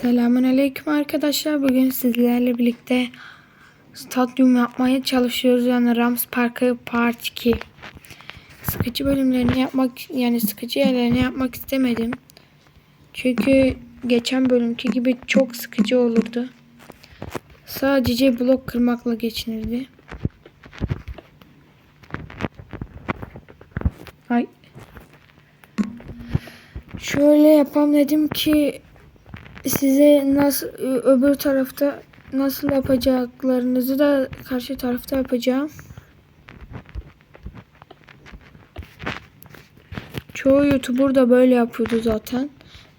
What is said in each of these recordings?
Selamun Aleyküm arkadaşlar. Bugün sizlerle birlikte stadyum yapmaya çalışıyoruz. Yani Rams Parkı Part 2. Sıkıcı bölümlerini yapmak yani sıkıcı yerlerini yapmak istemedim. Çünkü geçen bölümki gibi çok sıkıcı olurdu. Sadece blok kırmakla geçinirdi. Ay. Şöyle yapalım dedim ki size nasıl öbür tarafta nasıl yapacaklarınızı da karşı tarafta yapacağım. Çoğu YouTuber da böyle yapıyordu zaten.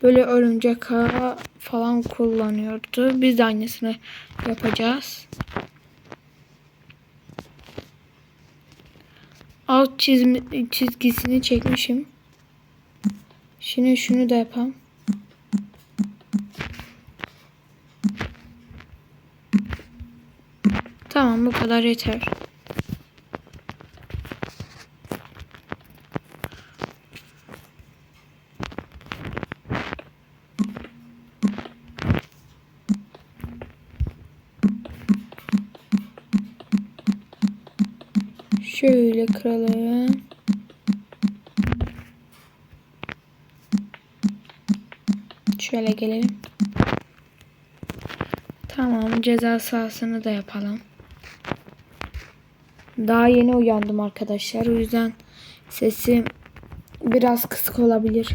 Böyle örümcek ağı falan kullanıyordu. Biz de aynısını yapacağız. Alt çizmi, çizgisini çekmişim. Şimdi şunu da yapalım. Bu kadar yeter. Şöyle kıralım. Şöyle gelelim. Tamam ceza sahasını da yapalım. Daha yeni uyandım arkadaşlar. O yüzden sesim biraz kısık olabilir.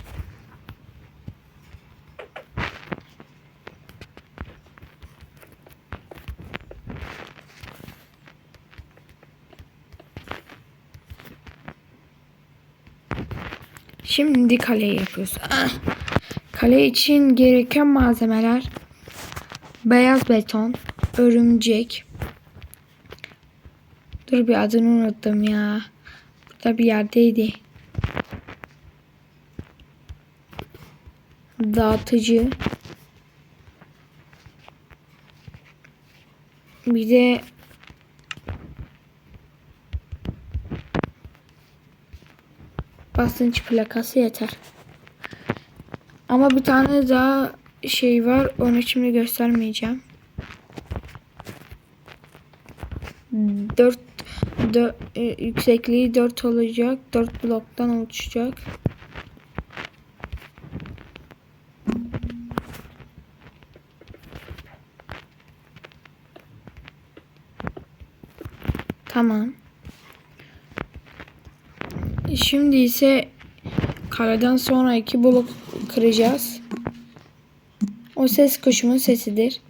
Şimdi kaleyi yapıyoruz. Ah! Kale için gereken malzemeler beyaz beton, örümcek, Dur bir adını unuttum ya. Burada bir yerdeydi. Dağıtıcı. Bir de basınç plakası yeter. Ama bir tane daha şey var. Onu şimdi göstermeyeceğim. 4 Dö e, yüksekliği 4 olacak. 4 bloktan oluşacak. Tamam. Şimdi ise kaleden sonra iki blok kıracağız. O ses kuşumun sesidir.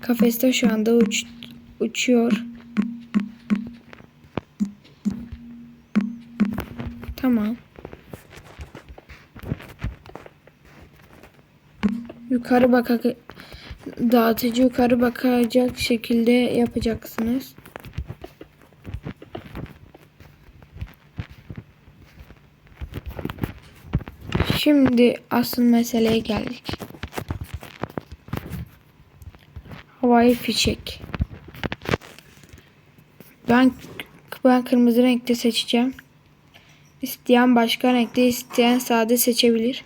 Kafeste şu anda uç, uçuyor. Tamam. Yukarı bakak dağıtıcı yukarı bakacak şekilde yapacaksınız. Şimdi asıl meseleye geldik. Havai fişek. Ben ben kırmızı renkte seçeceğim. İsteyen başka renkte, isteyen sade seçebilir.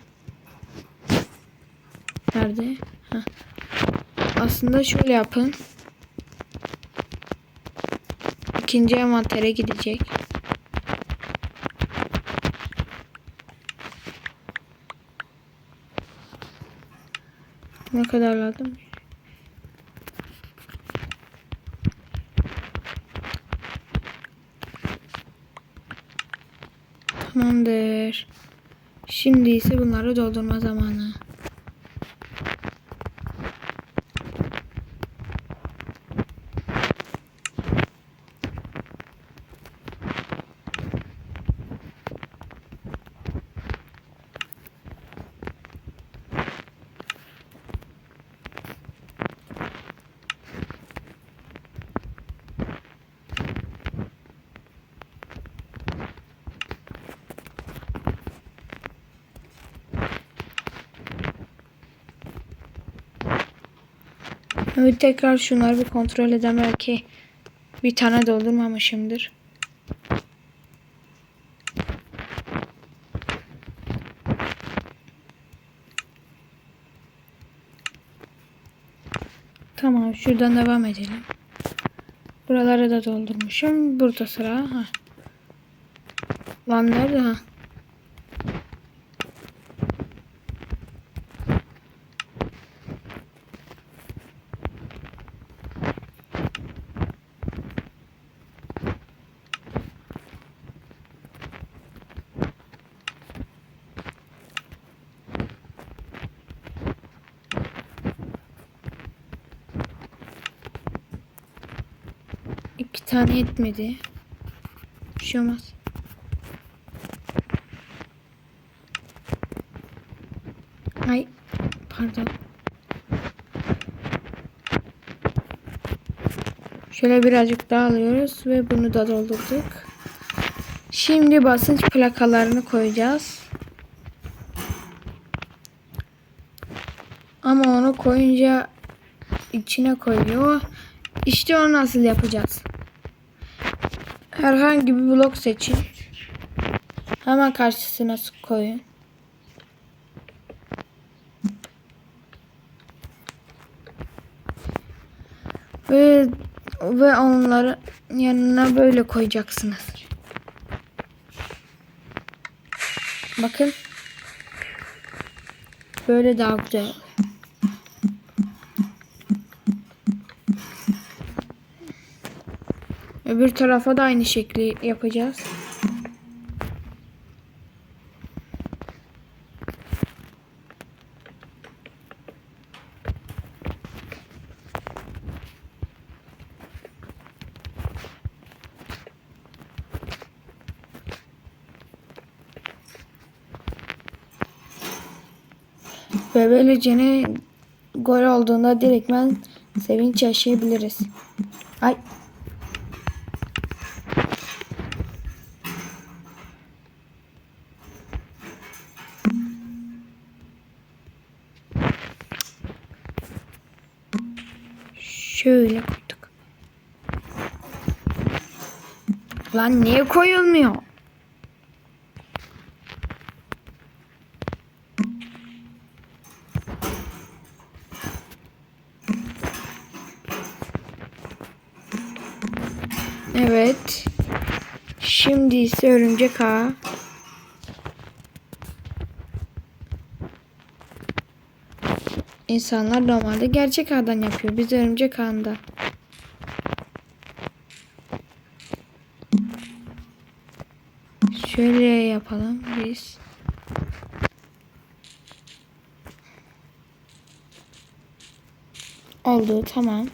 Nerede? Heh. Aslında şöyle yapın. İkinci envantere gidecek. Ne kadar lazım? Tamamdır. Şimdi ise bunları doldurma zamanı. Evet tekrar şunları bir kontrol edem belki bir tane doldurmamışımdır. Tamam şuradan devam edelim. Buraları da doldurmuşum. Burada sıra. Ha. Lan nerede ha? İki tane yetmedi. Bir şey olmaz. Ay pardon. Şöyle birazcık daha alıyoruz ve bunu da doldurduk. Şimdi basınç plakalarını koyacağız. Ama onu koyunca içine koyuyor. İşte onu nasıl yapacağız? Herhangi bir blok seçin. Hemen karşısına koyun. Ve ve onları yanına böyle koyacaksınız. Bakın. Böyle daha güzel. Öbür tarafa da aynı şekli yapacağız. Ve böylece ne gol olduğunda direktmen sevinç yaşayabiliriz. Ay Lan niye koyulmuyor? Evet. Şimdi ise örümcek ağı. İnsanlar normalde gerçek ağdan yapıyor. Biz örümcek ağında. Şöyle yapalım biz. Oldu tamam.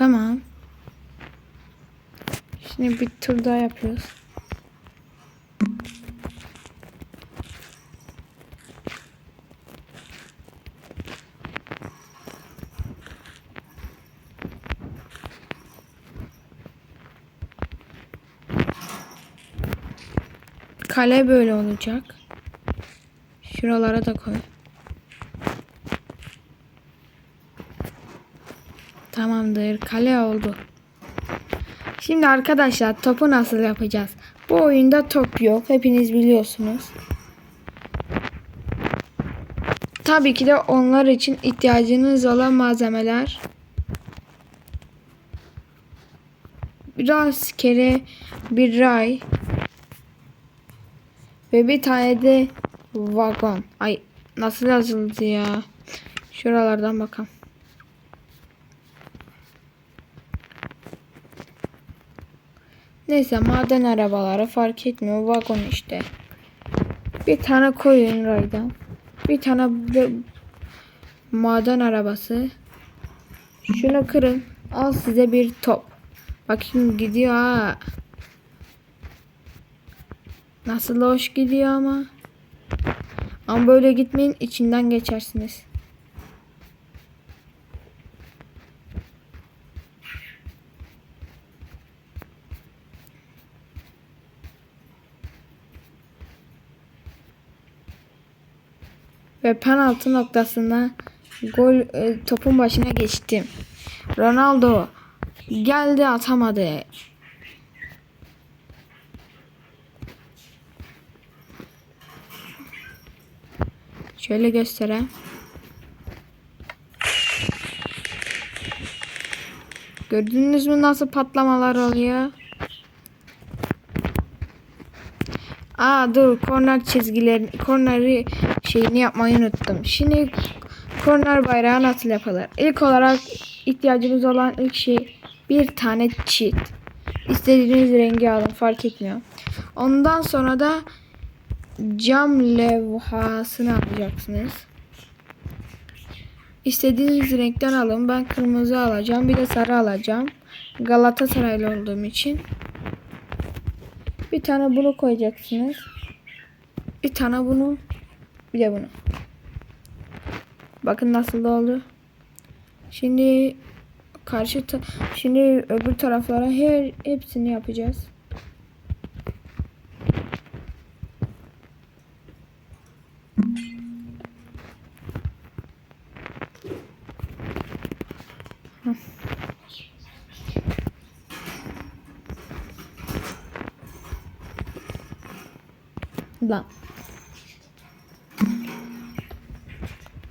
Tamam. Şimdi bir tur daha yapıyoruz. Kale böyle olacak. Şuralara da koy. Tamamdır. Kale oldu. Şimdi arkadaşlar topu nasıl yapacağız? Bu oyunda top yok. Hepiniz biliyorsunuz. Tabii ki de onlar için ihtiyacınız olan malzemeler. Biraz kere bir ray ve bir tane de vagon. Ay nasıl yazıldı ya? Şuralardan bakalım. Neyse maden arabaları fark etmiyor. Vagon işte. Bir tane koyun raydan. Bir tane maden arabası. Şunu kırın. Al size bir top. Bakayım gidiyor ha. Nasıl hoş gidiyor ama. Ama böyle gitmeyin içinden geçersiniz. Ve penaltı noktasında gol e, topun başına geçtim. Ronaldo geldi atamadı. Şöyle göstereyim. Gördünüz mü nasıl patlamalar oluyor? Aa dur korner çizgilerini korneri şeyini yapmayı unuttum. Şimdi korner bayrağı nasıl yapılır? İlk olarak ihtiyacımız olan ilk şey bir tane çit. İstediğiniz rengi alın fark etmiyor. Ondan sonra da cam levhasını alacaksınız. İstediğiniz renkten alın. Ben kırmızı alacağım. Bir de sarı alacağım. Galatasaraylı olduğum için. Bir tane bunu koyacaksınız. Bir tane bunu. Bir de bunu. Bakın nasıl oldu. Şimdi karşı şimdi öbür taraflara her hepsini yapacağız. Lan.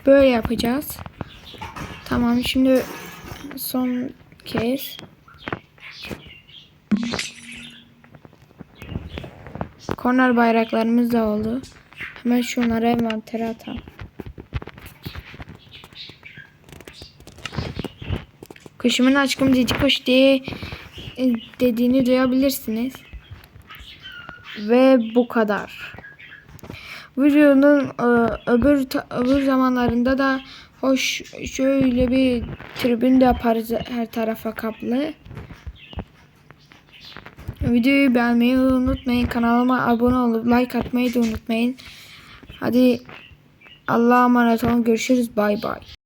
Böyle yapacağız. Tamam şimdi son kez. Korner bayraklarımız da oldu. Hemen şunları envantere atalım. Kuşumun aşkım cici kuş diye e, dediğini duyabilirsiniz. Ve bu kadar. Videonun e, öbür öbür zamanlarında da hoş şöyle bir tribün de yaparız her tarafa kaplı. Videoyu beğenmeyi unutmayın. Kanalıma abone olup like atmayı da unutmayın. Hadi Allah'a emanet olun. Görüşürüz. Bay bay.